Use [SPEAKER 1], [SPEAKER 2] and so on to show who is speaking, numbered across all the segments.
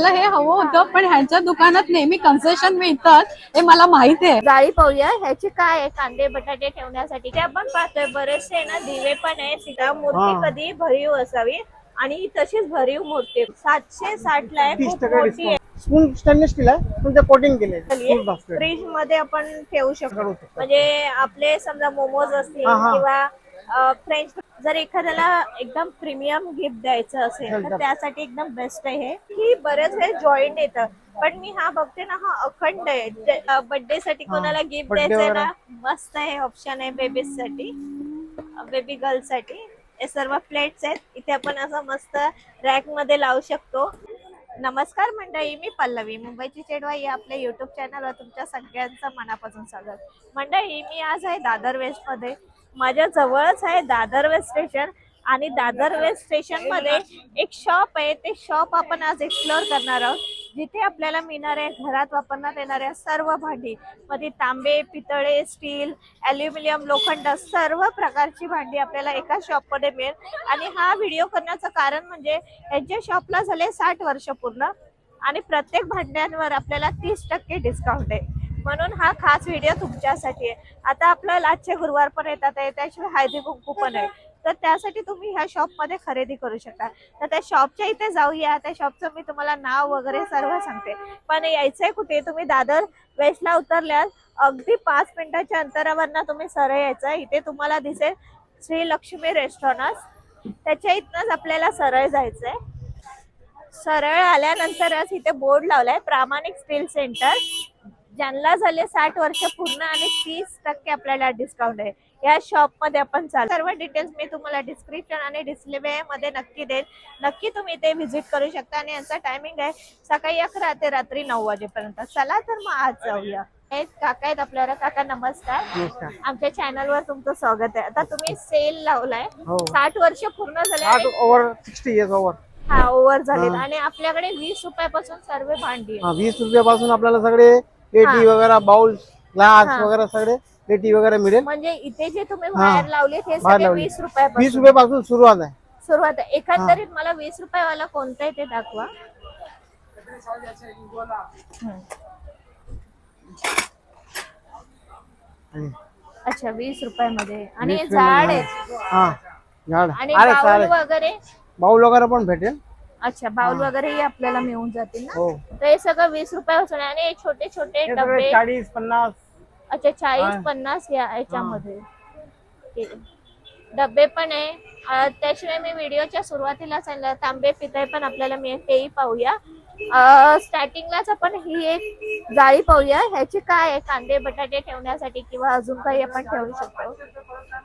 [SPEAKER 1] मला हे हवं होतं पण ह्यांच्या दुकानात नेहमी कन्सेशन मिळतात हे मला माहीत आहे.
[SPEAKER 2] जाळी पाहूया ह्याची काय आहे? कांदे बटाटे ठेवण्यासाठी. ते आपण पाहतोय बरेचसे ना दिवे पण आहे. सीता मूर्ती
[SPEAKER 3] हा.
[SPEAKER 2] कधी भरीव असावी आणि तशीच भरीव मूर्ती. सातशे साठ ला आहे
[SPEAKER 3] तीस
[SPEAKER 2] खूप
[SPEAKER 3] टक्का
[SPEAKER 2] मोठी आहे.
[SPEAKER 3] डिस्काउंट स्पून स्टेनलेस स्टील आहे पण ते कोटिंग केले
[SPEAKER 2] फ्रीजमध्ये आपण ठेवू शकतो.
[SPEAKER 3] करू शकतो.
[SPEAKER 2] म्हणजे आपले समजा मोमोज असतील
[SPEAKER 3] हा, हा.
[SPEAKER 2] किंवा फ्रेंच जर एखाद्याला एकदम प्रीमियम गिफ्ट द्यायचं असेल तर. त्यासाठी एकदम बेस्ट आहे हे. की बरेच वेळ जॉईंट येतं. पण मी हा बघते ना हा अखंड आहे. बर्थडे साठी कोणाला गिफ्ट द्यायचंय
[SPEAKER 3] वगैरे.
[SPEAKER 2] ना मस्त आहे ऑप्शन आहे बेबीजसाठी. बेबी गर्लसाठी. हे सर्व प्लेट्स आहेत. इथे आपण असं मस्त रॅकमध्ये लावू शकतो. नमस्कार मंडळी मी पल्लवी. मुंबईची चेडवा या आपल्या युट्यूब चॅनलवर तुमच्या सगळ्यांचं मनापासून स्वागत. मंडळी मी आज आहे दादर वेस्टमध्ये. माझ्या जवळच आहे दादर वेस्ट स्टेशन आणि दादर वेस्ट स्टेशनमध्ये एक शॉप आहे. ते शॉप आपण आज एक्सप्लोअर करणार आहोत. जिथे आपल्याला मिळणाऱ्या घरात वापरण्यात येणाऱ्या सर्व भांडी मध्ये तांबे पितळे स्टील अल्युमिनियम लोखंड सर्व प्रकारची भांडी आपल्याला एका शॉपमध्ये मिळेल. आणि हा व्हिडिओ करण्याचं कारण म्हणजे यांच्या शॉपला झाले साठ वर्ष पूर्ण आणि प्रत्येक भांड्यांवर आपल्याला तीस टक्के डिस्काउंट आहे. म्हणून हा खास व्हिडिओ तुमच्यासाठी आहे. आता आपलं लाचचे गुरुवार पण येतात आहे त्याशिवाय हळदी कुंकू पण आहे. तर त्यासाठी तुम्ही ह्या शॉपमध्ये खरेदी करू शकता. तर त्या शॉपच्या इथे जाऊया. त्या शॉपचं मी तुम्हाला नाव वगैरे सर्व सांगते. पण यायचंय कुठे? तुम्ही दादर वेस्टला उतरल्यास अगदी पाच मिनिटाच्या अंतरावरना तुम्ही सरळ यायचं इथे तुम्हाला दिसेल श्री लक्ष्मी रेस्टॉरंट त्याच्या इथनच आपल्याला सरळ जायचंय. सरळ आल्यानंतरच इथे बोर्ड लावलाय. प्रामाणिक स्टील सेंटर ज्यांना झाले साठ वर्ष पूर्ण आणि तीस टक्के आपल्याला डिस्काउंट आहे. या शॉपमध्ये आपण चालू सर्व डिटेल्स मी तुम्हाला डिस्क्रिप्शन आणि डिस्प्ले मध्ये नक्की देईन. नक्की तुम्ही इथे व्हिजिट करू शकता आणि यांचा टायमिंग आहे सकाळी अकरा ते रात्री नऊ वाजेपर्यंत. चला तर मग आज जाऊया. काका आहेत आपल्याला काका नमस्कार. आमच्या चॅनल वर तुमचं स्वागत आहे. आता तुम्ही सेल लावलाय.
[SPEAKER 3] हो.
[SPEAKER 2] साठ वर्ष पूर्ण झाले
[SPEAKER 3] ओव्हर सिक्स्टी इयर्स ओव्हर
[SPEAKER 2] हा ओव्हर झालेत.
[SPEAKER 3] हा.
[SPEAKER 2] आणि आपल्याकडे वीस रुपयापासून सर्व भांडी.
[SPEAKER 3] वीस रुपयापासून आपल्याला सगळे पेटी वगैरे बाउल ग्लास. वगैरे सगळे पेटी वगैरे मिळेल.
[SPEAKER 2] म्हणजे इथे जे तुम्ही. बाहेर लावले ते
[SPEAKER 3] बाहेर
[SPEAKER 2] सगळे
[SPEAKER 3] लावले.
[SPEAKER 2] वीस
[SPEAKER 3] वीस
[SPEAKER 2] रुपयापासून
[SPEAKER 3] रुपयापासून सुरुवात आहे.
[SPEAKER 2] सुरुवात आहे. एकंदरीत मला वीस रुपयावाला कोणता आहे ते दाखवा. हम्म.
[SPEAKER 3] आणि
[SPEAKER 2] अच्छा वीस रुपयामध्ये. आणि
[SPEAKER 3] वीस
[SPEAKER 2] झाड. आहे.
[SPEAKER 3] हा झाड.
[SPEAKER 2] आणि
[SPEAKER 3] अरे
[SPEAKER 2] बाउल
[SPEAKER 3] चालेल
[SPEAKER 2] वगैरे?
[SPEAKER 3] बाउल वगैरे पण भेटेल.
[SPEAKER 2] अच्छा बाउल वगैरेही आपल्याला मिळून जातील ना?
[SPEAKER 3] हो.
[SPEAKER 2] तर हे सगळं वीस रुपयापासून आहे आणि हे छोटे छोटे
[SPEAKER 3] हे सगळे
[SPEAKER 2] डबे
[SPEAKER 3] चाळीस पन्नास.
[SPEAKER 2] अच्छा
[SPEAKER 3] हा.
[SPEAKER 2] चाळीस पन्नास या याच्यामध्ये. ठीक आहे. डबे पण आहे. अं, त्याशिवाय मी व्हिडिओच्या सुरुवातीला सांगितलं तांबे पितळे पण आपल्याला मिळेल. तेही पाहूया. स्टार्टिंगलाच आपण ही एक जाळी पाहूया. ह्याची काय आहे? कांदे बटाटे ठेवण्यासाठी किंवा अजून काही आपण ठेवू शकतो?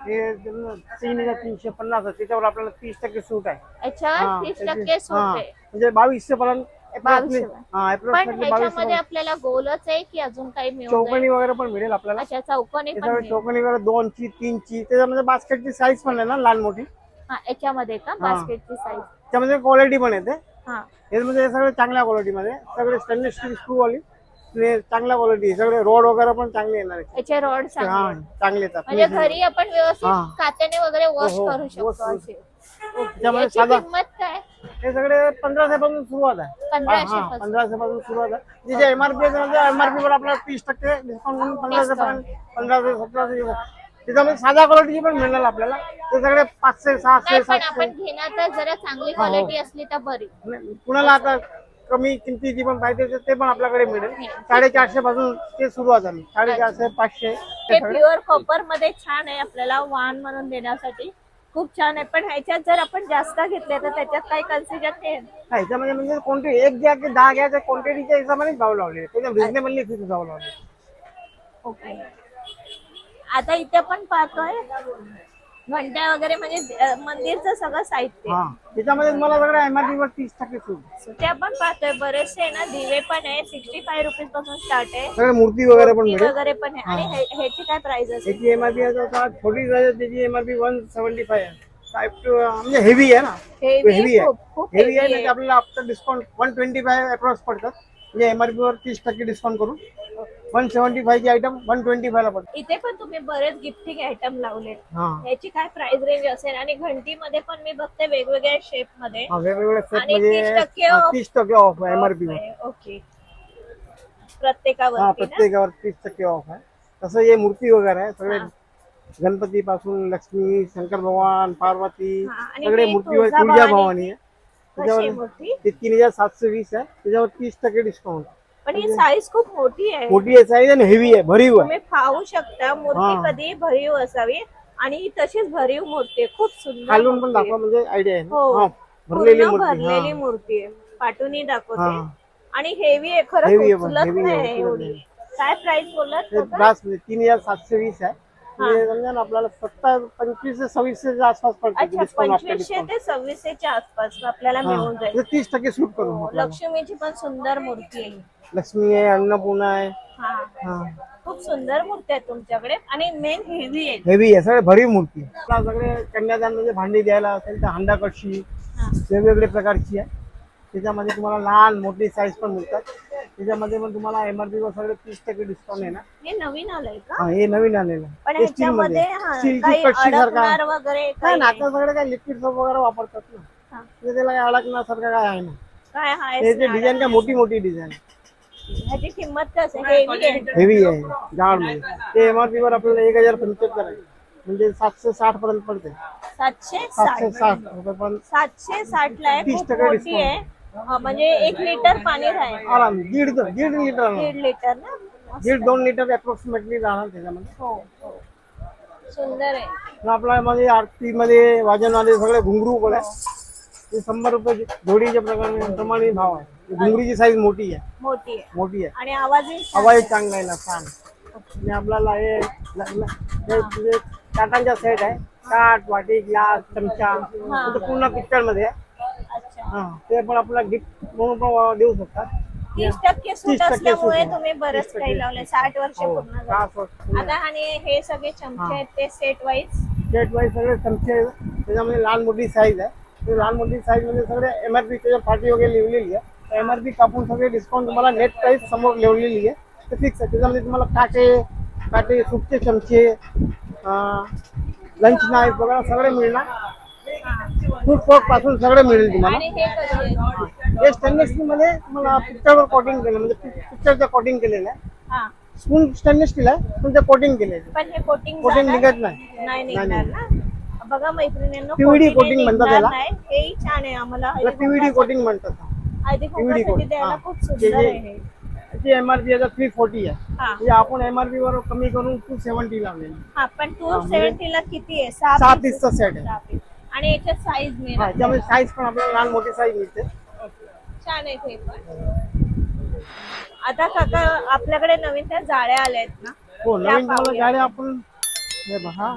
[SPEAKER 3] हे तीन हजार तीनशे पन्नास आहे. त्याच्यावर आपल्याला तीस टक्के सूट आहे. हा,
[SPEAKER 2] तीस
[SPEAKER 3] त्याची-
[SPEAKER 2] टक्के सूट
[SPEAKER 3] हा.
[SPEAKER 2] आहे.
[SPEAKER 3] म्हणजे बावीसशे पर्यंत
[SPEAKER 2] बावीसशे.
[SPEAKER 3] हा
[SPEAKER 2] पण
[SPEAKER 3] approximately
[SPEAKER 2] ह्याच्यामध्ये
[SPEAKER 3] बावीसशे
[SPEAKER 2] आपल्याला गोलच आहे की अजून काही मिळून
[SPEAKER 3] चौकणी वगैरे पण मिळेल आपल्याला.
[SPEAKER 2] अच्छा चौकोनी पण
[SPEAKER 3] त्याच्यावर
[SPEAKER 2] मिळेल.
[SPEAKER 3] चौकणी वगैरे दोनची तीनची. त्याच्यामध्ये बास्केटची साईज पण आहे ना लहान मोठी?
[SPEAKER 2] हा याच्यामध्ये का? बास्केटची साईज
[SPEAKER 3] त्यामध्ये क्वालिटी पण येते.
[SPEAKER 2] हा.
[SPEAKER 3] यामध्ये हे सगळे चांगल्या क्वालिटीमध्ये सगळे स्टेनलेस स्टील स्क्रू वाली. आणि चांगल्या क्वालिटी सगळे रोड वगैरे पण चांगले येणार.
[SPEAKER 2] याचे रॉड चांगले
[SPEAKER 3] चांगले येतात.
[SPEAKER 2] म्हणजे घरी आपण व्यवस्थित. कात्याने वगैरे वॉश
[SPEAKER 3] हो, हो.
[SPEAKER 2] करू शकतो
[SPEAKER 3] साधा
[SPEAKER 2] काय?
[SPEAKER 3] हे सगळे पंधराशे पासून सुरुवात आहे.
[SPEAKER 2] पंधराशे पासून.
[SPEAKER 3] सुरुवात आहे. जे जे एमआरपी एमआरपी वर आपल्याला तीस टक्के डिस्काउंट म्हणून पंधराशे पंधराशे सतराशे त्याच्यामध्ये साध्या क्वालिटीची पण मिळणार आपल्याला. ते सगळे पाचशे सहाशे
[SPEAKER 2] नाही पण
[SPEAKER 3] सातशे.
[SPEAKER 2] आपण घेणार तर जरा चांगली
[SPEAKER 3] हो.
[SPEAKER 2] क्वालिटी असली तर बरी.
[SPEAKER 3] कुणाला आता कमी किमतीची पण पाहिजे ते पण आपल्याकडे मिळेल. साडेचारशे पासून ते सुरुवात आहे साडेचारशे पाचशे
[SPEAKER 2] ते
[SPEAKER 3] ते सगळे
[SPEAKER 2] प्युअर कॉपरमध्ये छान आहे आपल्याला वाण म्हणून देण्यासाठी. खूप छान आहे. पण ह्याच्यात जर आपण जास्त घेतले तर त्याच्यात काही कन्सिजन नाही.
[SPEAKER 3] हा, याच्यामध्ये म्हणजे क्वांटिटी एक घ्या की दहा घ्या त्या क्वांटिटीच्या हिशोबाने भाव लावले त्याच्या रिजनेबलली भाव लावले
[SPEAKER 2] ओके आता इथे पण पाहतोय. घंट्या वगैरे म्हणजे मंदिरचं सगळं साहित्य.
[SPEAKER 3] हा त्याच्यामध्ये मला सगळं एमआरपी वर तीस टक्के सूट
[SPEAKER 2] ते आपण पाहतोय. बरेचसे आहे ना दिवे पण आहे. सिक्स्टी फाय रुपीजपासून स्टार्ट आहे.
[SPEAKER 3] सगळे मूर्ती वगैरे पण
[SPEAKER 2] ती
[SPEAKER 3] मिळेल
[SPEAKER 2] वगैरे पण आहे. आणि हे- ह्याची काय प्राइस असेल?
[SPEAKER 3] त्याची एमआरपी छोटी size आहे त्याची MRP one seventy five two, अं, म्हणजे हेवी आहे ना?
[SPEAKER 2] हेवी
[SPEAKER 3] आहे.
[SPEAKER 2] खूप खूप
[SPEAKER 3] हेवी आहे म्हणजे आपल्याला after discount one twenty five approx पडतात. म्हणजे एमआरपी वर तीस टक्के डिस्काउंट करून. वन सेव्हन्टी फायची आयटम वन ट्वेंटी फायला पडते.
[SPEAKER 2] इथे पण तुम्ही बरेच गिफ्टिंग आयटम लावलेत.
[SPEAKER 3] हा.
[SPEAKER 2] याची काय प्राइस रेंज असेल? आणि घंटीमध्ये पण मी बघते वेगवेगळ्या शेपमध्ये.
[SPEAKER 3] हा, वेगवेगळ्या सेट
[SPEAKER 2] आणि
[SPEAKER 3] मध्ये
[SPEAKER 2] 30% off.
[SPEAKER 3] तीस टक्के ऑफ आहे एमआरपी
[SPEAKER 2] ओके
[SPEAKER 3] हा
[SPEAKER 2] प्रत्येकावरती ना?
[SPEAKER 3] प्रत्येकावर तीस टक्के ऑफ आहे. तसं हे मूर्ती वगैरे आहे सगळे
[SPEAKER 2] हा.
[SPEAKER 3] गणपती पासून लक्ष्मी शंकर भगवान पार्वती
[SPEAKER 2] हा, आणि
[SPEAKER 3] सगळे मूर्तीवर
[SPEAKER 2] तुळजा भवानी.
[SPEAKER 3] भवानी आहे.
[SPEAKER 2] कशी आहे
[SPEAKER 3] त्याच्यावर
[SPEAKER 2] मूर्ती?
[SPEAKER 3] ते तीन हजार सातशे वीस आहे. त्याच्यावर तीस टक्के डिस्काउंट
[SPEAKER 2] पण ही साईज खूप मोठी आहे
[SPEAKER 3] मोठी आहे साईज आणि हेवी आहे भरीव आहे
[SPEAKER 2] तुम्ही पाहू शकता मूर्ती
[SPEAKER 3] हा.
[SPEAKER 2] कधी भरीव असावी आणि ही तशीच भरीव मूर्ती आहे खूप सुंदर
[SPEAKER 3] खालून पण
[SPEAKER 2] मूर्ती आहे.
[SPEAKER 3] दाखवा म्हणजे आयडिया आहे
[SPEAKER 2] हो
[SPEAKER 3] ना? हा, भरलेली
[SPEAKER 2] पूर्ण
[SPEAKER 3] मूर्ती
[SPEAKER 2] भरलेली
[SPEAKER 3] हा.
[SPEAKER 2] मूर्ती आहे पाठवूनही दाखवते
[SPEAKER 3] हा.
[SPEAKER 2] आणि हेवी आहे खरं
[SPEAKER 3] Heavy आहे पण,
[SPEAKER 2] उचलत
[SPEAKER 3] heavy
[SPEAKER 2] नाही
[SPEAKER 3] आहे, उचलत
[SPEAKER 2] एवढी
[SPEAKER 3] नाही.
[SPEAKER 2] काय प्राइस बोललात
[SPEAKER 3] ते
[SPEAKER 2] काका?
[SPEAKER 3] तीन हजार सातशे वीस आहे समजा ना आपल्याला सत्तर पंचवीस ते सव्वीसच्या आसपास पडते
[SPEAKER 2] अच्छा पंचवीसशे ते सव्वीसशेच्या आसपास आपल्याला मिळून जाईल
[SPEAKER 3] तीस टक्के सूट करून
[SPEAKER 2] हो. लक्ष्मीची पण सुंदर मूर्ती आहे
[SPEAKER 3] लक्ष्मी आहे अन्नपूर्णा आहे.
[SPEAKER 2] हा.
[SPEAKER 3] हा.
[SPEAKER 2] खूप सुंदर मूर्ती आहे तुमच्याकडे आणि मेन हेवी आहे.
[SPEAKER 3] हेवी आहे सगळे भरीव मूर्ती आहे. सगळे कन्यादान म्हणजे भांडी द्यायला असेल तर हांडा कशी
[SPEAKER 2] हा.
[SPEAKER 3] वेगवेगळे प्रकारची आहे. त्याच्यामध्ये तुम्हाला लहान मोठी साईज पण मिळतात. त्याच्यामध्ये पण तुम्हाला एमआरपी वर सगळे तीस टक्के डिस्काउंट आहे ना?
[SPEAKER 2] हे नवीन आलंय का?
[SPEAKER 3] हा, हे नवीन आलेलं
[SPEAKER 2] पण
[SPEAKER 3] आहे. मध्ये.
[SPEAKER 2] हा, काही
[SPEAKER 3] कशी सारखा.
[SPEAKER 2] अडकणार वगैरे
[SPEAKER 3] नाही
[SPEAKER 2] काही
[SPEAKER 3] ना. आता सगळे काय लिक्विड सोप वगैरे वापरतात ना.
[SPEAKER 2] हा.
[SPEAKER 3] म्हणजे त्याला काय अडकण्यासारखं काय आहे ना?
[SPEAKER 2] काय
[SPEAKER 3] डिझाईन काय मोठी मोठी डिझाईन
[SPEAKER 2] ह्याची किंमत कसं हेवी आहे
[SPEAKER 3] हेवी आहे जाड मध्ये ते एमआरपी वर आपल्याला एक हज़ार पंच्याहत्तर आहे म्हणजे सातशे साठ पर्यंत पडते।
[SPEAKER 2] सातशे
[SPEAKER 3] सातशे
[SPEAKER 2] साठ।
[SPEAKER 3] साठ रुपये पण
[SPEAKER 2] सातशे साठ ला आहे
[SPEAKER 3] तीस
[SPEAKER 2] खूप
[SPEAKER 3] टक्के
[SPEAKER 2] मोठी
[SPEAKER 3] discount.
[SPEAKER 2] आहे म्हणजे एक लिटर पाणी राहील
[SPEAKER 3] आराम दीड दीड लिटर
[SPEAKER 2] दीड लिटर ना
[SPEAKER 3] दीड दोन लिटर अप्रॉक्सिमेटली राहणार त्याच्यामध्ये
[SPEAKER 2] हो हो सुंदर आहे
[SPEAKER 3] आणि आपल्या मध्ये वाजनवाले सगळे घुंगरू पण आहे ते शंभर रुपये जोडीच्या प्रकारे प्रमाणे भाव आहे घुंगरीची साईज मोठी आहे.
[SPEAKER 2] मोठी आहे.
[SPEAKER 3] मोठी आहे.
[SPEAKER 2] आणि
[SPEAKER 3] हवाई
[SPEAKER 2] आहे.
[SPEAKER 3] चांगला आहे ना छान. आणि आपल्याला हे ल- हे सेट आहे. काट वाटी ग्लास चमचा पूर्ण पिक्चरमध्ये आहे.
[SPEAKER 2] अच्छा.
[SPEAKER 3] हा ते पण आपल्याला गिफ्ट म्हणून पण देऊ शकतात.
[SPEAKER 2] तीस टक्के सूट
[SPEAKER 3] 30%
[SPEAKER 2] असल्यामुळे
[SPEAKER 3] सूट आहे.
[SPEAKER 2] तुम्ही बरंच
[SPEAKER 3] 30%
[SPEAKER 2] काही लावले साठ वर्ष
[SPEAKER 3] हो
[SPEAKER 2] पूर्ण झाली. आता आणि हे सगळे चमचे आहेत ते सेट वाईज
[SPEAKER 3] सेट वाईज सगळे चमचे. त्याच्यामध्ये लहान मोठी साईज आहे. ते लहान मोठी साईजमध्ये सगळे एमआरपी त्याच्या पाठी वगैरे लिहिलेली आहे. एमआरपी कापून सगळे डिस्काउंट तुम्हाला नेट प्राइस समोर लिहिलेली आहे. ते फिक्स आहे. त्याच्यामध्ये तुम्हाला काटे काटे सुटचे चमचे लंच नाईफ वगैरे सगळे मिळणार. फूड फोकपासून सगळे मिळेल तुम्हाला.
[SPEAKER 2] हे?
[SPEAKER 3] हे स्टेनलेस स्टील मध्ये तुम्हाला पिक्चरवर कोटिंग केलं म्हणजे पिक्चरचं कोटिंग केलेलं आहे.
[SPEAKER 2] हा.
[SPEAKER 3] स्पून स्टेनलेस स्टील आहे पण ते कोटिंग केलेलं आहे.
[SPEAKER 2] पण हे कोटिंग
[SPEAKER 3] कोटिंग निघत नाही.
[SPEAKER 2] नाही बघा मैत्रिणींनो coating
[SPEAKER 3] coating म्हणतात त्याला.
[SPEAKER 2] हेही छान आहे आम्हाला.
[SPEAKER 3] पीव्हीडी कोटिंग म्हणतात.
[SPEAKER 2] द्यायला
[SPEAKER 3] हा.
[SPEAKER 2] खूप सुंदर
[SPEAKER 3] जे-
[SPEAKER 2] आहे हे.
[SPEAKER 3] त्याची एमआरपी आता थ्री फोर्टी आहे.
[SPEAKER 2] हा.
[SPEAKER 3] म्हणजे आपण एमआरपी वर कमी करून टू सेव्हन्टी लावलेली
[SPEAKER 2] हा पण टू
[SPEAKER 3] हा, म्हणजे
[SPEAKER 2] सेव्हन्टीला किती आहे? सहा
[SPEAKER 3] सहा
[SPEAKER 2] pieces?
[SPEAKER 3] पीसचा सेट आहे.
[SPEAKER 2] सहा piece. आणि याच्यात साईज
[SPEAKER 3] हा,
[SPEAKER 2] मिळणार
[SPEAKER 3] त्यामध्ये साईज पण आपल्याला लहान मोठी साईज मिळते.
[SPEAKER 2] छान आहे ते पण. आता काका आपल्याकडे नवीन त्या जाळ्या आल्या आहेत ना?
[SPEAKER 3] हो
[SPEAKER 2] त्या
[SPEAKER 3] नवीन तुम्हाला
[SPEAKER 2] पाहूया.
[SPEAKER 3] आपण हे बघा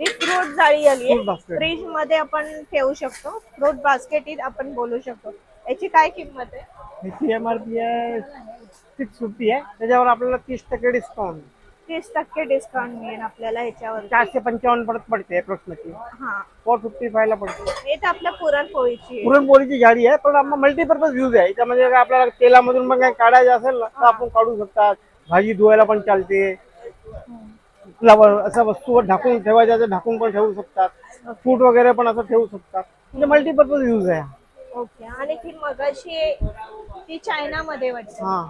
[SPEAKER 2] ही फ्रूट जाळी आली
[SPEAKER 3] Fruit basket.
[SPEAKER 2] फ्रीजमध्ये आपण ठेवू शकतो. फ्रूट बास्केट आपण बोलू शकतो. याची काय किंमत आहे?
[SPEAKER 3] ह्याची एमआरपी आहे सिक्स फिफ्टी आहे. त्याच्यावर आपल्याला तीस टक्के डिस्काउंट
[SPEAKER 2] तीस टक्के डिस्काउंट मिळेल आपल्याला ह्याच्यावर
[SPEAKER 3] चारशे पंचावन्न परत पडते अप्रॉक्सिमेटली
[SPEAKER 2] हा.
[SPEAKER 3] फोर फिफ्टी फायला पडते.
[SPEAKER 2] हे तर आपल्या पुरणपोळीची आहे.
[SPEAKER 3] पुरणपोळीची गाडी आहे पण आपण मल्टीपर्पज यूज आहे त्यामध्ये काय आपल्याला तेलामधून पण काही काढायचं असेल ना तर आपण काढू शकतात. भाजी धुवायला पण चालते. असं वस्तूवर ढाकून ठेवायचं तर ढाकून पण ठेवू शकतात. फूड वगैरे पण असं ठेवू शकतात. म्हणजे मल्टीपर्पज यूज आहे.
[SPEAKER 2] ओके. आणि ती मगाशी ती चायनामध्ये वाटते.
[SPEAKER 3] हा.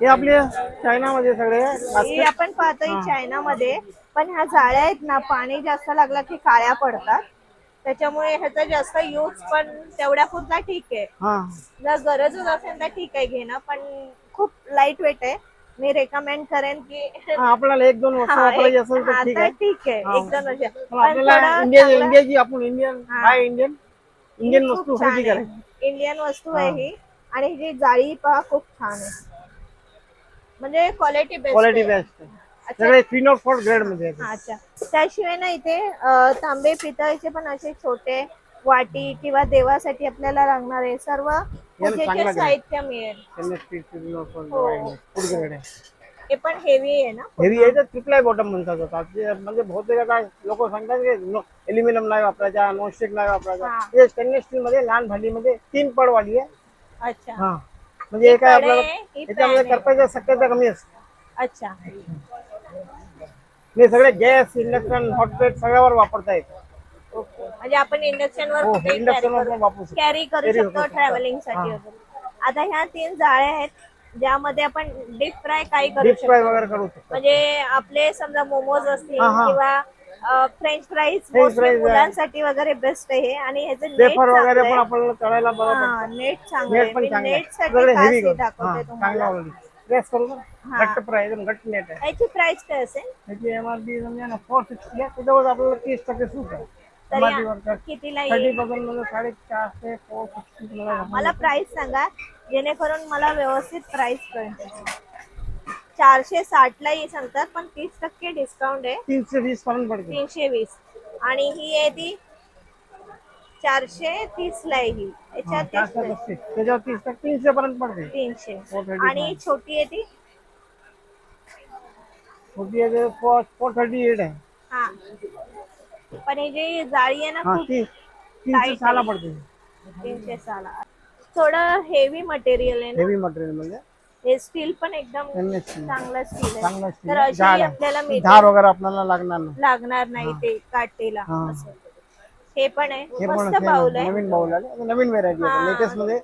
[SPEAKER 3] हे आपले चायनामध्ये सगळे
[SPEAKER 2] ही
[SPEAKER 3] basket.
[SPEAKER 2] आपण पाहतोय चायनामध्ये. पण ह्या जाळ्या आहेत ना पाणी जास्त लागलं की काळ्या पडतात. त्याच्यामुळे ह्याचा जास्त यूज पण तेवढ्या पुरता ठीक आहे.
[SPEAKER 3] हा.
[SPEAKER 2] जर गरजच असेल तर ठीक आहे घेणं पण खूप लाइट वेट आहे. मी रेकमेंड करेन की
[SPEAKER 3] हा, आपल्याला एक दोन वर्ष
[SPEAKER 2] हा,
[SPEAKER 3] वापरायची
[SPEAKER 2] एक-
[SPEAKER 3] असेल
[SPEAKER 2] हा,
[SPEAKER 3] तर ठीक
[SPEAKER 2] तर
[SPEAKER 3] आहे.
[SPEAKER 2] ठीक आहे
[SPEAKER 3] हा.
[SPEAKER 2] एक दोन वर्ष.
[SPEAKER 3] पण
[SPEAKER 2] पण
[SPEAKER 3] आपल्याला
[SPEAKER 2] थोडं
[SPEAKER 3] इंडिया
[SPEAKER 2] चांगलं-
[SPEAKER 3] इंडियाची आपण इंडियन
[SPEAKER 2] हा.
[SPEAKER 3] बाय इंडियन इंडियन
[SPEAKER 2] खूप
[SPEAKER 3] वस्तू
[SPEAKER 2] छान
[SPEAKER 3] खरेदी
[SPEAKER 2] आहे.
[SPEAKER 3] करायची.
[SPEAKER 2] इंडियन वस्तू आहे ही. आणि ही जी जाळी पहा खूप छान आहे. म्हणजे क्वालिटी बेस्ट
[SPEAKER 3] क्वालिटी बेस्ट आहे. सगळे फिनोर फोर्ट ग्रेडमध्ये आहेत.
[SPEAKER 2] अच्छा. त्याशिवाय ना इथे अं, तांबे पितळेचे पण असे छोटे वाटी किंवा देवासाठी आपल्याला लागणारे सर्व पूजेचे साहित्य मिळेल हो. पण हेवी आहे ना?
[SPEAKER 3] हेवी आहे तर ट्रिपलाय बॉटम म्हणतात आता म्हणजे बहुतेक आता लोक सांगतात की एल्युमिनियम नाही वापरायचा नॉनस्टिक नाही वापरायचा.
[SPEAKER 2] हा.
[SPEAKER 3] हे स्टेनलेस स्टील मध्ये लहान भांडीमध्ये तीन पडवाली आहे.
[SPEAKER 2] अच्छा.
[SPEAKER 3] हा. म्हणजे हे काय आपल्याला
[SPEAKER 2] ही
[SPEAKER 3] याच्यामध्ये
[SPEAKER 2] pan आहे.
[SPEAKER 3] करपायची शक्यता कमी असते.
[SPEAKER 2] अच्छा.
[SPEAKER 3] हे सगळे गॅस इंडक्शन हॉटप्लेट सगळ्यावर वापरता येतं.
[SPEAKER 2] म्हणजे आपण इंडक्शन वर
[SPEAKER 3] हो
[SPEAKER 2] कुठेही
[SPEAKER 3] वर
[SPEAKER 2] करू
[SPEAKER 3] पण वापरू शकतो.
[SPEAKER 2] कॅरी करू
[SPEAKER 3] Carry
[SPEAKER 2] शकतो
[SPEAKER 3] करू शकतो.
[SPEAKER 2] ट्रॅव्हलिंगसाठी वगैरे. आता ह्या तीन जाळ्या आहेत ज्यामध्ये आपण डीप फ्राय काही करू
[SPEAKER 3] डीप फ्राय
[SPEAKER 2] शकतो.
[SPEAKER 3] वगैरे करू शकतो.
[SPEAKER 2] म्हणजे आपले समजा मोमोज असतील
[SPEAKER 3] हा, हा.
[SPEAKER 2] किंवा फ्रेंच फ्राईज
[SPEAKER 3] fries आहे.
[SPEAKER 2] मुलांसाठी वगैरे बेस्ट आहे हे. आणि ह्याचं नेट
[SPEAKER 3] पेपर वगैरे पण आपल्याला करायला बरं पडतं.
[SPEAKER 2] नेट चांगलं
[SPEAKER 3] नेट पण चांगलं
[SPEAKER 2] नेटसाठी
[SPEAKER 3] सगळे
[SPEAKER 2] खास
[SPEAKER 3] हेवी
[SPEAKER 2] हे दाखवते
[SPEAKER 3] चांगला
[SPEAKER 2] तुम्हाला.
[SPEAKER 3] प्रेस करू ना
[SPEAKER 2] हा.
[SPEAKER 3] घट्ट फ्राय एकदम घट्ट नेट आहे.
[SPEAKER 2] याची प्राइस काय असेल?
[SPEAKER 3] त्याची समजा ना फोर सिक्स्टी आहे. त्याच्यावर आपल्याला तीस टक्के सूट आहे.
[SPEAKER 2] तरी कितीला येईल
[SPEAKER 3] साडेचारशे फोर
[SPEAKER 2] मला प्राइस सांगा जेणेकरून मला व्यवस्थित प्राइस कळेल चारशे साठ ला ही सांगतात पण तीस टक्के डिस्काउंट आहे.
[SPEAKER 3] तीनशे वीस पर्यंत
[SPEAKER 2] तीनशे वीस. आणि ही आहे ती चारशे तीस ला ही याच्यात तीस
[SPEAKER 3] तीनशे पर्यंत पडते.
[SPEAKER 2] तीनशे.
[SPEAKER 3] 435.
[SPEAKER 2] आणि छोटी आहे ती.
[SPEAKER 3] छोटी आहे फोर फोर थर्टी एट आहे.
[SPEAKER 2] हा. पण ही जी जाळी आहे ना
[SPEAKER 3] हा
[SPEAKER 2] खूप
[SPEAKER 3] ती तीनशे
[SPEAKER 2] Tight
[SPEAKER 3] सहाला
[SPEAKER 2] आहे.
[SPEAKER 3] पडते
[SPEAKER 2] तीनशे साला थोडं हेवी मटेरियल आहे ना
[SPEAKER 3] हेवी मटेरियल म्हणजे
[SPEAKER 2] हे स्टील पण एकदम
[SPEAKER 3] त्यांनी.
[SPEAKER 2] चांगलं स्टील
[SPEAKER 3] चांगलं
[SPEAKER 2] आहे
[SPEAKER 3] steel
[SPEAKER 2] तर
[SPEAKER 3] आहे.
[SPEAKER 2] अशी
[SPEAKER 3] आहे.
[SPEAKER 2] आपल्याला मिळते
[SPEAKER 3] धार वगैरे आपल्याला लागणार नाही
[SPEAKER 2] लागणार नाही ते काटेला
[SPEAKER 3] हा.
[SPEAKER 2] असं हे पण आहे
[SPEAKER 3] हे पण
[SPEAKER 2] मस्त बाउल
[SPEAKER 3] आहे.
[SPEAKER 2] आहे
[SPEAKER 3] नवीन बाउल आले आता नवीन व्हेरायटी आहे. लेटेस्टमध्ये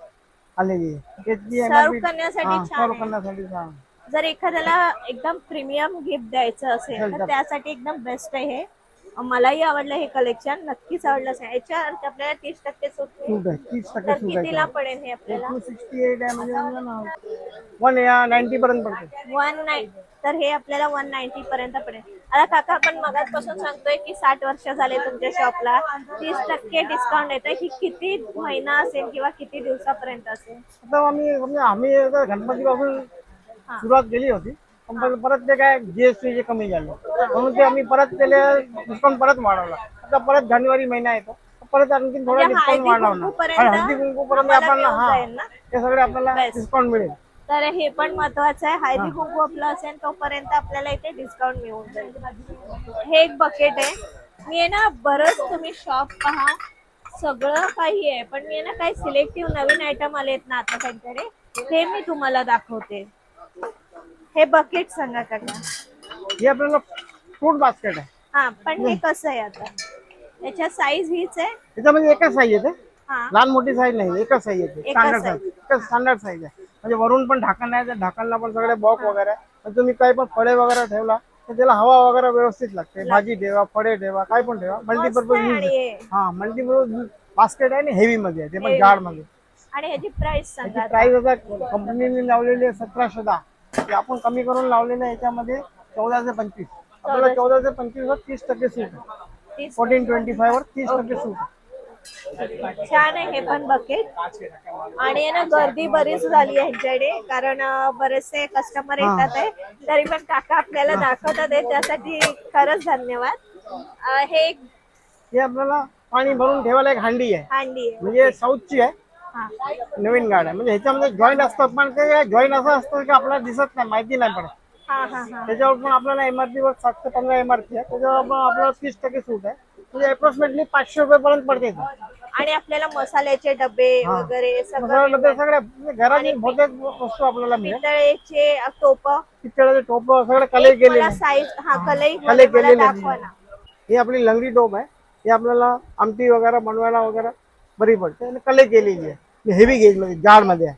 [SPEAKER 3] आलेली आहे त्याची
[SPEAKER 2] सर्व करण्यासाठी छान
[SPEAKER 3] सर्व
[SPEAKER 2] आहे.
[SPEAKER 3] करण्यासाठी छान
[SPEAKER 2] जर एखाद्याला एकदम प्रीमियम गिफ्ट द्यायचं असेल तर. त्यासाठी एकदम बेस्ट आहे हे मलाही आवडलं हे कलेक्शन नक्कीच आवडलं याच्यावर आपल्याला तीस टक्के सूट मिळेल.
[SPEAKER 3] सूट आहे. तीस टक्के
[SPEAKER 2] तर
[SPEAKER 3] सूट
[SPEAKER 2] कितीला
[SPEAKER 3] आहे
[SPEAKER 2] पडेल हे आपल्याला?
[SPEAKER 3] टू सिक्स्टी एट आहे म्हणजे वन नाईन्टी पर्यंत पडते
[SPEAKER 2] वन नाईन. तर हे आपल्याला वन नाईन्टी पर्यंत पडेल. आता काका आपण मगाचपासून सांगतोय की साठ वर्ष झाले तुमच्या शॉपला तीस टक्के डिस्काउंट येतं ही किती महिना असेल किंवा किती दिवसापर्यंत असेल?
[SPEAKER 3] आता आम्ही आम्ही आता गणपतीपासून. सुरुवात केली होती. पण पर- परत ते काय जीएसटी जे कमी झालं. म्हणून ते आम्ही परत त्याला डिस्काउंट परत वाढवला. आता परत जानेवारी महिना येतो परत आणखी थोडा
[SPEAKER 2] म्हणजे
[SPEAKER 3] डिस्काउंट वाढवला
[SPEAKER 2] कुंकूपर्यंत
[SPEAKER 3] हळदी कुंकू पर्यंत आपल्याला हा? ते सगळे आपल्याला. डिस्काउंट मिळेल.
[SPEAKER 2] तर हे पण महत्वाचं आहे. हळदी कुंकू आपलं असेल तोपर्यंत आपल्याला इथे डिस्काउंट मिळून जाईल. हे एक बकेट आहे. मी आहे ना बरंच तुम्ही शॉप पहा. सगळं काही आहे. पण मी आहे ना काही सिलेक्टिव्ह नवीन आयटम आलेत ना आता त्यांच्याकडे हे मी तुम्हाला दाखवते. हे बकेट सांगा काका
[SPEAKER 3] हे आपल्याला फ्रूट बास्केट आहे.
[SPEAKER 2] हा पण हे कसं आहे आता? याच्या साईज हीच आहे.
[SPEAKER 3] त्याच्यामध्ये एकच साईज येते.
[SPEAKER 2] हा.
[SPEAKER 3] लहान मोठी साईज नाही एकच साईज येते.
[SPEAKER 2] एकच
[SPEAKER 3] स्टँडर्ड
[SPEAKER 2] size.
[SPEAKER 3] साईज एकच स्टँडर्ड साईज आहे. म्हणजे वरून पण ढाकण आहे त्या ढाकणला पण सगळे बॉक वगैरे आहे. तर तुम्ही काही पण फळे वगैरे ठेवला तर त्याला हवा वगैरे व्यवस्थित लागते. भाजी ठेवा फळे ठेवा काय पण ठेवा. मल्टीपर्पज यूज
[SPEAKER 2] आणि हे.
[SPEAKER 3] हा मल्टीपर्पज बास्केट आहे आणि हेवी मध्ये आहे. ते पण
[SPEAKER 2] Heavy.
[SPEAKER 3] जाडमध्ये
[SPEAKER 2] आणि ह्याची प्राइस सांगा.
[SPEAKER 3] प्राइस आता कंपनीने लावलेली आहे सतराशे दहा. ते आपण कमी करून लावलेलं आहे याच्यामध्ये चौदाशे पंचवीस. आपल्याला चौदाशे. पंचवीस वर तीस टक्के सूट फोर्टीन ट्वेंटी फाय वर तीस टक्के सूट
[SPEAKER 2] छान आहे हे पण बकेट आणि ना गर्दी बरीच झाली आहे ह्यांच्याकडे कारण बरेचसे कस्टमर येतात आहे. तरी पण काका आपल्याला दाखवतात आहे. त्यासाठी खरंच धन्यवाद. हे
[SPEAKER 3] हे आपल्याला पाणी भरून ठेवायला एक हांडी आहे.
[SPEAKER 2] हांडी आहे.
[SPEAKER 3] म्हणजे साऊथची आहे. नवीन गाड आहे म्हणजे ह्याच्यामध्ये जॉईंट असतात पण ते जॉईंट असं असतं की आपल्याला दिसत नाही माहिती नाही
[SPEAKER 2] हा हा हा.
[SPEAKER 3] त्याच्यावर पण आपल्याला एमआरपी वर सातशे पंधरा एमआरपी आहे. त्याच्यावर पण आपल्याला तीस टक्के सूट आहे. म्हणजे अप्रॉक्सिमेटली पाचशे रुपये पर्यंत पडते ते.
[SPEAKER 2] आणि आपल्याला मसाल्याचे डबे. वगैरे सगळं
[SPEAKER 3] डबे सगळे म्हणजे घरात बहुतेक वस्तू आपल्याला
[SPEAKER 2] पितळेचे टोप.
[SPEAKER 3] पितळेचे टोप सगळे
[SPEAKER 2] मला
[SPEAKER 3] आहे.
[SPEAKER 2] साईज हा कलई
[SPEAKER 3] कलई.
[SPEAKER 2] दाखवा ना.
[SPEAKER 3] ही आपली लंगडी टोप आहे. ही आपल्याला आमटी वगैरे बनवायला वगैरे बरी पडते. आणि कलई केलेली आहे. हेवी गेजमध्ये जाडमध्ये आहे.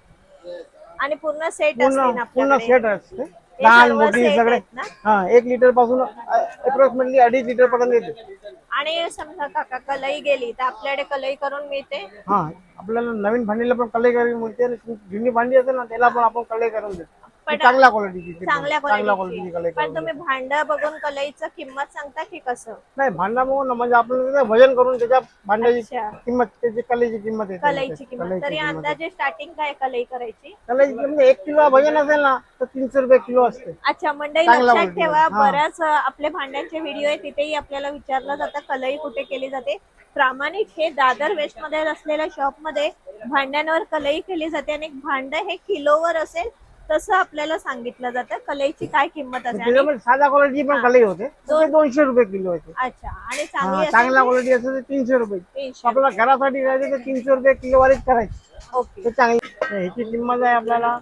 [SPEAKER 2] आणि पूर्ण सेट
[SPEAKER 3] पूर्ण
[SPEAKER 2] असतील
[SPEAKER 3] पूर्ण
[SPEAKER 2] आपल्याकडे
[SPEAKER 3] सेट असते. लहान
[SPEAKER 2] सर्व
[SPEAKER 3] मोठी
[SPEAKER 2] set
[SPEAKER 3] सगळे
[SPEAKER 2] आहेत ना?
[SPEAKER 3] हा एक लिटरपासून अप्रॉक्सिमेटली अडीच लिटर पर्यंत येते.
[SPEAKER 2] आणि समजा काका कलई गेली तर आपल्याकडे कलई करून मिळते?
[SPEAKER 3] हा आपल्याला नवीन भांडीला पण कलई करून मिळते आणि जुनी भांडी असेल ना त्याला पण आपण कलई करून देतो.
[SPEAKER 2] पण
[SPEAKER 3] चांगल्या क्वालिटीची
[SPEAKER 2] चांगल्या क्वालिटीची पण तुम्ही भांड बघून कलईचं किंमत सांगता की कसं?
[SPEAKER 3] नाही भांडा बघून म्हणजे आपण वजन करून त्याच्या भांड्याची किंमत त्याची कलेची किंमत येते.
[SPEAKER 2] कलईची किंमत. तरी. अंदाजे स्टार्टिंग काय कलई करायची?
[SPEAKER 3] कलेची म्हणजे एक किलो वजन असेल ना तर तीनशे रुपये किलो असते.
[SPEAKER 2] अच्छा मंडळी
[SPEAKER 3] चांगला
[SPEAKER 2] लक्षात ठेवा. बऱ्याच आपले भांड्यांचे व्हिडिओ आहे तिथेही आपल्याला विचारलं जातं कलई कुठे केली जाते? प्रामाणिक हे दादर वेस्टमध्ये असलेल्या शॉपमध्ये भांड्यांवर कलई केली जाते आणि भांड हे किलोवर असेल तसं आपल्याला सांगितलं जातं. कलेची काय किंमत आणि-
[SPEAKER 3] त्याच्यामध्ये साधा क्वालिटी पण कलई होते. ते दोनशे रुपये किलो होते
[SPEAKER 2] अच्छा. आणि चांगली असेल
[SPEAKER 3] चांगला क्वालिटी असेल तर तीनशे रुपये.
[SPEAKER 2] तीनशे
[SPEAKER 3] आपल्याला घरासाठी करायचे तर तीनशे रुपये किलो वारीच करायची.
[SPEAKER 2] ओके.
[SPEAKER 3] ते चांगली. ह्याची किंमत आहे आपल्याला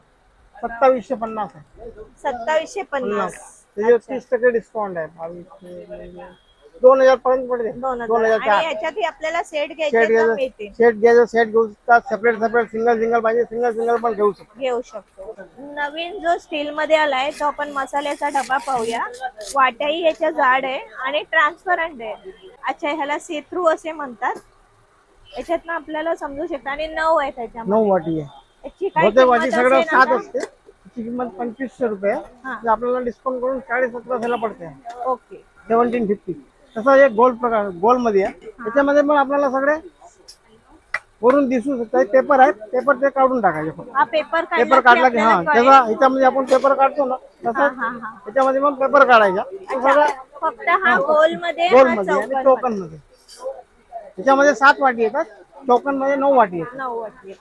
[SPEAKER 3] सत्तावीसशे पन्नास आहे.
[SPEAKER 2] सत्तावीसशे पन्नास.
[SPEAKER 3] त्याच्यावर तीस टक्के डिस्काउंट आहे. बावीसशे दोन हजार पर्यंत पडते
[SPEAKER 2] दोन
[SPEAKER 3] दोन
[SPEAKER 2] हजार
[SPEAKER 3] हजार चार.
[SPEAKER 2] आणि याच्यातही आपल्याला सेट
[SPEAKER 3] सेट
[SPEAKER 2] घ्यायचे तर
[SPEAKER 3] सेट घ्यायचं सेट घेऊ शकतात सेपरेट सेपरेट सिंगल सिंगल पाहिजे. सिंगल सिंगल पण घेऊ शकतो.
[SPEAKER 2] घेऊ शकतो. नवीन जो स्टील मध्ये आलाय तो आपण मसाल्याचा डबा पाहूया. वाट्याही ह्याच्या जाड आहे आणि ट्रान्सपरंट आहे. अच्छा ह्याला सेथ्रू असे म्हणतात. याच्यातनं आपल्याला समजू शकतं. आणि नऊ आहे त्याच्यामध्ये.
[SPEAKER 3] नऊ वाटी आहे.
[SPEAKER 2] याची काय
[SPEAKER 3] होते वाटी
[SPEAKER 2] किंमत
[SPEAKER 3] सगळं
[SPEAKER 2] असेल
[SPEAKER 3] सात
[SPEAKER 2] आता?
[SPEAKER 3] असते. किंमत पंचवीसशे रुपये आहे.
[SPEAKER 2] हा.
[SPEAKER 3] आपल्याला डिस्काउंट करून साडे सतराशेला पडते.
[SPEAKER 2] ओके.
[SPEAKER 3] सेव्हन्टीन फिफ्टी तसं एक गोल्ड प्रकार गोल्डमध्ये आहे. त्याच्यामध्ये पण आपल्याला सगळे वरून दिसू शकतात. पेपर आहेत. पेपर ते काढून टाकायचे फक्त.
[SPEAKER 2] हा पेपर
[SPEAKER 3] पेपर काढला की हा त्याचा ह्याच्यामध्ये आपण पेपर काढतो ना तसं
[SPEAKER 2] हा हा
[SPEAKER 3] त्याच्यामध्ये पण पेपर काढायचा. ते सगळं
[SPEAKER 2] फक्त हा गोलमध्ये
[SPEAKER 3] गोल्ड
[SPEAKER 2] हा
[SPEAKER 3] मध्ये आणि
[SPEAKER 2] चौकोन
[SPEAKER 3] चौकनमध्ये त्याच्यामध्ये सात वाटी येतात. चौकनमध्ये नऊ वाटी येतात.
[SPEAKER 2] नऊ वाटी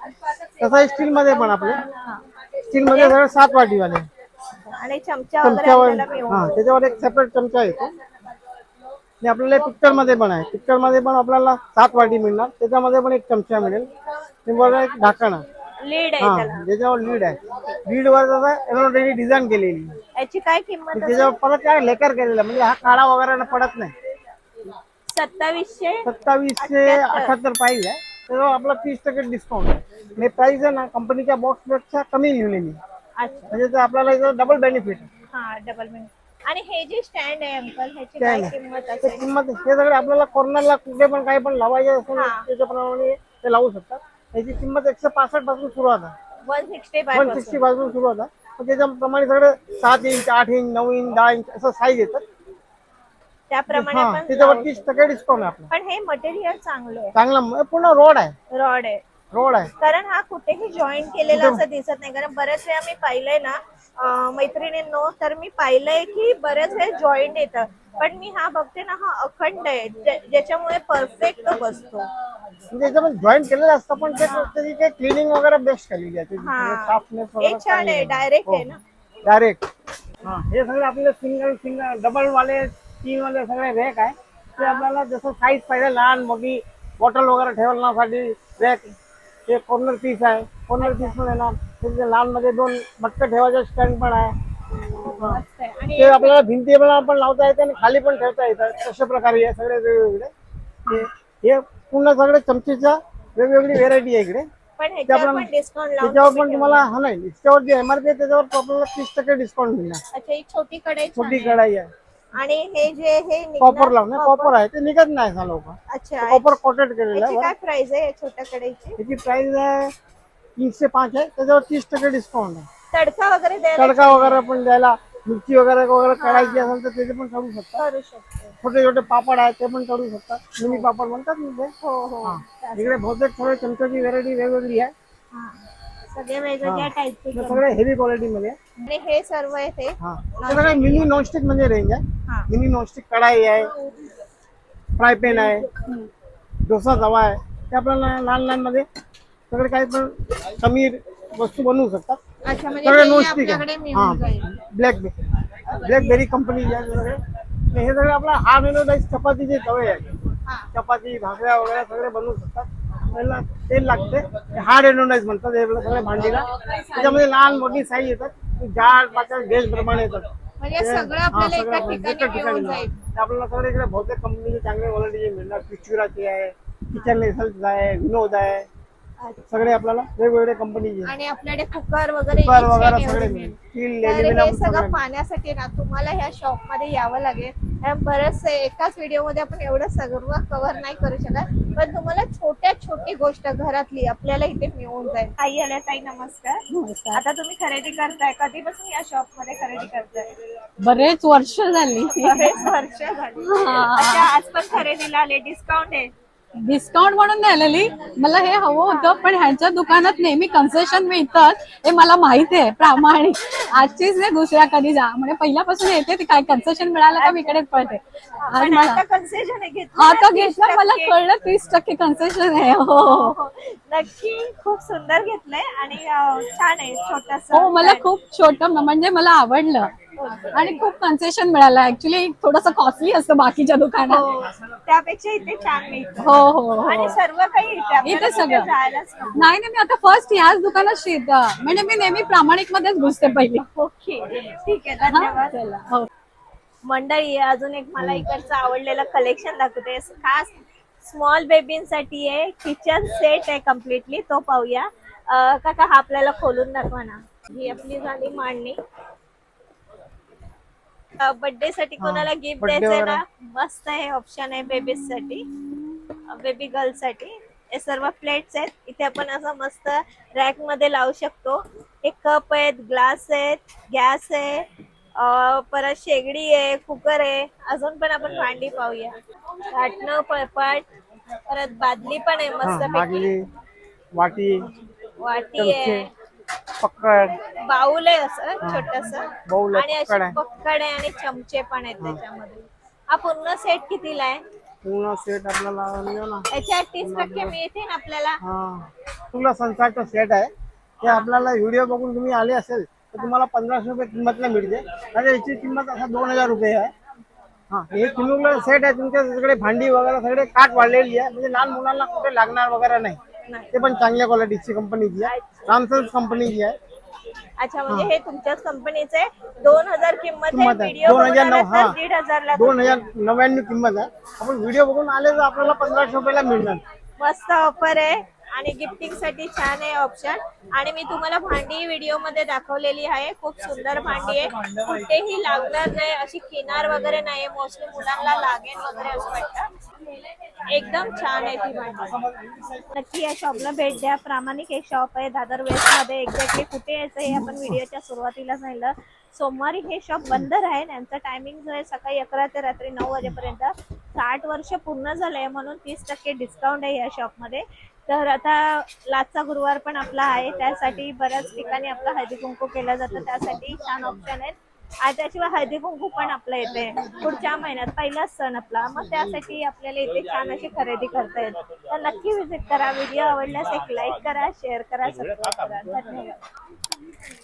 [SPEAKER 3] तसं स्टील मध्ये पण आपले. स्टील मध्ये सगळे सात वाटी वाले
[SPEAKER 2] आणि चमचा वगैरे
[SPEAKER 3] चमच्यावर
[SPEAKER 2] आपल्याला
[SPEAKER 3] हा त्याच्यावर एक सेपरेट चमचा येतो. आणि आपल्याला पिक्चरमध्ये पण आहे. पिक्चरमध्ये पण आपल्याला सात वाटी मिळणार. त्याच्यामध्ये पण एक चमचा मिळेल. एक ढाकण
[SPEAKER 2] लीड आहे
[SPEAKER 3] हा ज्याच्यावर लीड आहे. लीड वर एम्ब्रॉयडरी डिझाईन केलेली. आहे.
[SPEAKER 2] याची काय किंमत
[SPEAKER 3] आणि त्याच्यावर परत काय लेकर केलेलं. म्हणजे हा काळा वगैरे ना पडत नाही.
[SPEAKER 2] सत्तावीसशे
[SPEAKER 3] सत्तावीसशे अठ्याहत्तर. आहे. त्याच्यावर आपला तीस टक्के डिस्काउंट आहे. आणि प्राइस आहे ना कंपनीच्या बॉक्सपेक्षा कमी लिहिलेली आहे.
[SPEAKER 2] अच्छा.
[SPEAKER 3] म्हणजे ते आपल्याला डबल बेनिफिट आहे.
[SPEAKER 2] हा डबल मिनिट आणि हे जे स्टँड आहे अंकल ह्याची काय. किंमत
[SPEAKER 3] ते
[SPEAKER 2] असेल?
[SPEAKER 3] किंमत हे सगळे आपल्याला कॉर्नरला कुठे पण काही पण लावायचे असेल ना,
[SPEAKER 2] हा.
[SPEAKER 3] त्याच्याप्रमाणे ते लावू शकतात. त्याची किंमत एकशे पासष्टपासून सुरुवात आहे
[SPEAKER 2] one sixty five
[SPEAKER 3] one sixty पासून सुरुवात आहे पण त्याच्याप्रमाणे सगळे सात इंच आठ इंच नऊ इंच दहा इंच असं साईज येतात.
[SPEAKER 2] त्याप्रमाणे
[SPEAKER 3] हा
[SPEAKER 2] पण
[SPEAKER 3] त्याच्यावर
[SPEAKER 2] लावू
[SPEAKER 3] तीस टक्के डिस्काउंट आहे आपला.
[SPEAKER 2] शकतो. पण हे मटेरियल चांगलं आहे.
[SPEAKER 3] चांगला म- पूर्ण रोड आहे.
[SPEAKER 2] रॉड आहे.
[SPEAKER 3] रोड आहे.
[SPEAKER 2] कारण हा कुठेही जॉईन केलेला असं दिसत नाही. कारण बऱ्याच वेळा मी पाहिलंय ना मैत्रिणींनो तर मी पाहिलंय की बऱ्याच वेळा जॉईंट येतं. पण मी हा बघते ना हा अखंड आहे ज्या- ज्याच्यामुळे परफेक्ट बसतो.
[SPEAKER 3] म्हणजे याच्यामध्ये जॉईन केलेलं असतं पण ते त्याची काही क्लिनिंग वगैरे बेस्ट केलेली आहे त्याची
[SPEAKER 2] हा. हे छान आहे डायरेक्ट
[SPEAKER 3] हो.
[SPEAKER 2] आहे ना.
[SPEAKER 3] डायरेक्ट हा हे सगळे आपले सिंगल सिंगल डबल वाले तीन वाले सगळे रॅक आहे. ते आपल्याला जसं साईज पाहिजे लहान मोठी बॉटल वगैरे ठेवण्यासाठी रॅक ते कॉर्नर पीस आहे. कॉर्नर पीस पण येणार त्याचे लहानमध्ये दोन मटकं ठेवायचे स्टँड पण आहे. हा.
[SPEAKER 2] मस्त आहे. आणि
[SPEAKER 3] ते आपल्याला भिंतीला पण लावता येते आणि खाली पण ठेवता येतात तशा प्रकारे हे सगळे वेगवेगळे. हे- हे पूर्ण सगळे चमचेच्या वेगवेगळी व्हेरायटी आहे इकडे.
[SPEAKER 2] पण ह्याच्यावर
[SPEAKER 3] आपल्याला-
[SPEAKER 2] पण डिस्काउंट लावून
[SPEAKER 3] त्याच्यावर पण तुम्हाला हा नाही त्याच्यावर जे एमआरपी आहे त्याच्यावर आपल्याला तीस टक्के डिस्काउंट मिळणार.
[SPEAKER 2] अच्छा ही छोटी कढई छान
[SPEAKER 3] छोटी
[SPEAKER 2] आहे.
[SPEAKER 3] कढाई आहे.
[SPEAKER 2] आणि हे जे हे निघणार-
[SPEAKER 3] कॉपर लावून कॉपर आहे ते निघत नाही असा लोक
[SPEAKER 2] अच्छा
[SPEAKER 3] कॉपर कोटेड केलेलं
[SPEAKER 2] याची
[SPEAKER 3] आहे
[SPEAKER 2] काय प्राइस आहे या छोट्या कढईची?
[SPEAKER 3] त्याची प्राइस आहे तीनशे पाच आहे त्याच्यावर तीस टक्के डिस्काउंट आहे.
[SPEAKER 2] तडका वगैरे द्यायला
[SPEAKER 3] तडका वगैरे पण द्यायला मिरची वगैरे वगैरे काढायची असेल तर त्याचे पण काढू शकता.
[SPEAKER 2] करू शकतो.
[SPEAKER 3] छोटे छोटे पापड आहेत ते पण काढू शकतात मिनी पापड म्हणतात ना ते.
[SPEAKER 2] हो हो.
[SPEAKER 3] हा. इकडे बहुतेक सगळे चमच्याची व्हेरायटी वेगवेगळी आहे.
[SPEAKER 2] हा. सगळे वेगवेगळ्या टाईपचे
[SPEAKER 3] ते सगळे हेवी क्वालिटी मध्ये. आहे.
[SPEAKER 2] आणि हे सर्व
[SPEAKER 3] हा. ते सगळे मिनी नॉनस्टिक म्हणजे रेंज आहे.
[SPEAKER 2] हा.
[SPEAKER 3] मिनी नॉनस्टिक कढाई आहे. फ्राय पॅन आहे. डोसा तवा आहे. ते आपल्याला लहान लहानमध्ये सगळे काही पण कमी वस्तू बनवू शकतात.
[SPEAKER 2] अच्छा म्हणजे
[SPEAKER 3] सगळे
[SPEAKER 2] हे
[SPEAKER 3] नॉनस्टिक
[SPEAKER 2] आपल्याकडे
[SPEAKER 3] आहे
[SPEAKER 2] मिळून जाईल
[SPEAKER 3] हा ब्लॅक ब्लॅकबेरी. कंपनी आहे सगळे. आणि हे सगळे आपला हा मेनू चपातीचे तवे आहे.
[SPEAKER 2] हा.
[SPEAKER 3] चपाती भाकऱ्या वगैरे सगळे बनवू शकतात. त्याला तेल लागते. हार्ड एनोडाईज म्हणतात हे आपलं सगळे भांडीला. त्याच्यामध्ये लहान मोठी साईज येतात. जाड पातळ गॅस प्रमाणे येतात.
[SPEAKER 2] म्हणजे
[SPEAKER 3] ते-
[SPEAKER 2] सगळं
[SPEAKER 3] हा,
[SPEAKER 2] आपल्याला
[SPEAKER 3] सगळं
[SPEAKER 2] एका
[SPEAKER 3] एका
[SPEAKER 2] ठिकाणी मिळून
[SPEAKER 3] मिळणार.
[SPEAKER 2] जाईल.
[SPEAKER 3] ते आपल्याला सगळे इकडे बहुतेक कंपनीचे चांगले क्वालिटीचे मिळणार. पिचुराचे आहे किचन नेसल्स आहे विनोद आहे. सगळे आपल्याला वेगवेगळे कंपनीचे
[SPEAKER 2] आणि आपल्याकडे कुकर वगैरे
[SPEAKER 3] कुकर वगैरे सगळे. मिळेल. स्टील
[SPEAKER 2] हे सगळं
[SPEAKER 3] सगळे
[SPEAKER 2] पाहण्यासाठी ना तुम्हाला ह्या शॉपमध्ये यावं लागेल. कारण बरंच एकाच व्हिडिओमध्ये आपण एवढं सगळं कव्हर नाही करू शकत. पण तुम्हाला छोट्या छोटी गोष्ट घरातली आपल्याला इथे मिळून जाईल. ताई आल्या ताई नमस्कार. आता तुम्ही खरेदी करताय. कधीपासून या शॉपमध्ये खरेदी करताय?
[SPEAKER 1] बरेच वर्ष झाली.
[SPEAKER 2] बरेच वर्ष झाली. अच्छा आज पण खरेदीला आले. डिस्काउंट आहे.
[SPEAKER 1] डिस्काउंट म्हणून नाही आलेली मला हे हवं होतं पण ह्यांच्या दुकानात नेहमी कन्सेशन मिळतात. हे मला माहिती आहे प्रामाणिक. आजचीच नाही दुसऱ्या कधी जा. म्हणजे पहिल्यापासून येते ती काय कन्सेशन मिळालं का मी इकडेच पळते.
[SPEAKER 2] आता कन्सेशन घेतलं
[SPEAKER 1] मला
[SPEAKER 2] 30%.
[SPEAKER 1] कळलं तीस टक्के कन्सेशन आहे. हो.
[SPEAKER 2] हो, नक्की खूप सुंदर घेतलंय आणि छान आहे छोटस
[SPEAKER 1] हो मला खूप छोटं म्हणजे मला आवडलं. आणि खूप कन्सेशन मिळालं. ऍक्च्युली थोडस कॉस्टली असतं बाकीच्या दुकानात.
[SPEAKER 2] हो. त्यापेक्षा इथे छान मिळतं.
[SPEAKER 1] हो हो हो.
[SPEAKER 2] आणि सर्व काही इथे आपल्याला
[SPEAKER 1] इथे
[SPEAKER 2] कुठे
[SPEAKER 1] सगळं.
[SPEAKER 2] जायलाच नको.
[SPEAKER 1] नाही नाही मी आता फर्स्ट ह्याच दुकानात शित म्हणजे मी नेहमी प्रामाणिक मध्येच घुसते पहिली.
[SPEAKER 2] ओके. ठीक आहे.
[SPEAKER 1] हा,
[SPEAKER 2] धन्यवाद
[SPEAKER 1] चला, हो.
[SPEAKER 2] मंडळी अजून एक मला इकडचं आवडलेलं कलेक्शन दाखवते. खास स्मॉल बेबींसाठी आहे. किचन सेट आहे कम्प्लिटली तो पाहूया. अं, काका हा आपल्याला खोलून दाखवा ना. ही आपली झाली मांडणी. बर्थडे साठी कोणाला गिफ्ट
[SPEAKER 3] birthday
[SPEAKER 2] द्यायचंय. ना? मस्त आहे ऑप्शन आहे बेबीजसाठी. बेबी गर्लसाठी. हे सर्व प्लेट्स आहेत. इथे आपण असं मस्त रॅकमध्ये लावू शकतो. हे कप आहेत ग्लास आहेत गॅस आहे. अं, परत शेगडी आहे कुकर आहे. अजून पण आपण भांडी पाहूया. लाटणं पळपाट. परत बादली पण आहे
[SPEAKER 3] हा
[SPEAKER 2] मस्त
[SPEAKER 3] वाटी
[SPEAKER 2] वाटी आहे.
[SPEAKER 3] पक्कड
[SPEAKER 2] बाऊल आहे असं छोटस.
[SPEAKER 3] बाऊल आहे,
[SPEAKER 2] आणि अशी
[SPEAKER 3] पक्कड आहे.
[SPEAKER 2] पक्कड आहे आणि चमचे पण आहेत त्याच्यामध्ये. हा पूर्ण सेट कितीला आहे?
[SPEAKER 3] पूर्ण सेट आपल्याला मिळेल ना.
[SPEAKER 2] याच्यात तीस टक्के मिळते ना आपल्याला?
[SPEAKER 3] हा. तुला संसारचा सेट आहे. ते आपल्याला व्हिडिओ बघून तुम्ही आले असेल तर तुम्हाला पंधराशे रुपये किंमतला मिळते. आणि याची किंमत असा दोन हजार रुपये आहे. हा. हे चिमुकला सेट आहे. तुमच्या सगळे भांडी वगैरे सगळे काट वाढलेली आहे. म्हणजे लहान मुलांना कुठे लागणार वगैरे नाही.
[SPEAKER 2] नाही.
[SPEAKER 3] ते पण चांगल्या क्वालिटीची कंपनीची आहे. सॅमसंग कंपनीची आहे.
[SPEAKER 2] अच्छा म्हणजे हे तुमच्याच कंपनीचे दोन हजार किंमत आहे
[SPEAKER 3] किंमत आहे.
[SPEAKER 2] व्हिडिओ
[SPEAKER 3] दोन हजार नऊ, हा.
[SPEAKER 2] दीड हजारला
[SPEAKER 3] दोन हजार नव्याण्णव किंमत आहे. आपण व्हिडिओ बघून आले तर आपल्याला पंधराशे रुपयाला मिळणार.
[SPEAKER 2] मस्त ऑफर आहे. आणि गिफ्टिंगसाठी छान आहे ऑप्शन आणि मी तुम्हाला भांडी व्हिडिओमध्ये दाखवलेली आहे. खूप सुंदर भांडी आहे. कुठेही लागणार नाही अशी किनार वगैरे नाही मोस्टली मुलांना लागेल वगैरे असं वाटतं. एकदम छान आहे ती भांडी. नक्की या शॉपला भेट द्या. प्रामाणिक एक शॉप आहे. दादर वेस्टमध्ये एक्झॅक्टली कुठे यायचं हे आपण व्हिडिओच्या सुरुवातीला सांगितलं. सोमवारी हे शॉप बंद राहील. यांचं टायमिंग जो आहे सकाळी अकरा ते रात्री नऊ वाजेपर्यंत. साठ वर्ष पूर्ण झालंय म्हणून तीस टक्के डिस्काउंट आहे या शॉपमध्ये तर आता लाचा गुरुवार पण आपला आहे त्यासाठी बऱ्याच ठिकाणी आपला हळदी कुंकू केला जातं त्यासाठी छान ऑप्शन आहेत. आणि त्याशिवाय हळदी कुंकू पण आपलं येते पुढच्या महिन्यात पहिलाच सण आपला मग त्यासाठी आपल्याला इथे छान अशी खरेदी करता येईल. तर नक्की व्हिजिट करा व्हिडिओ आवडल्यास एक लाईक करा शेअर करा सबस्क्राईब करा. धन्यवाद.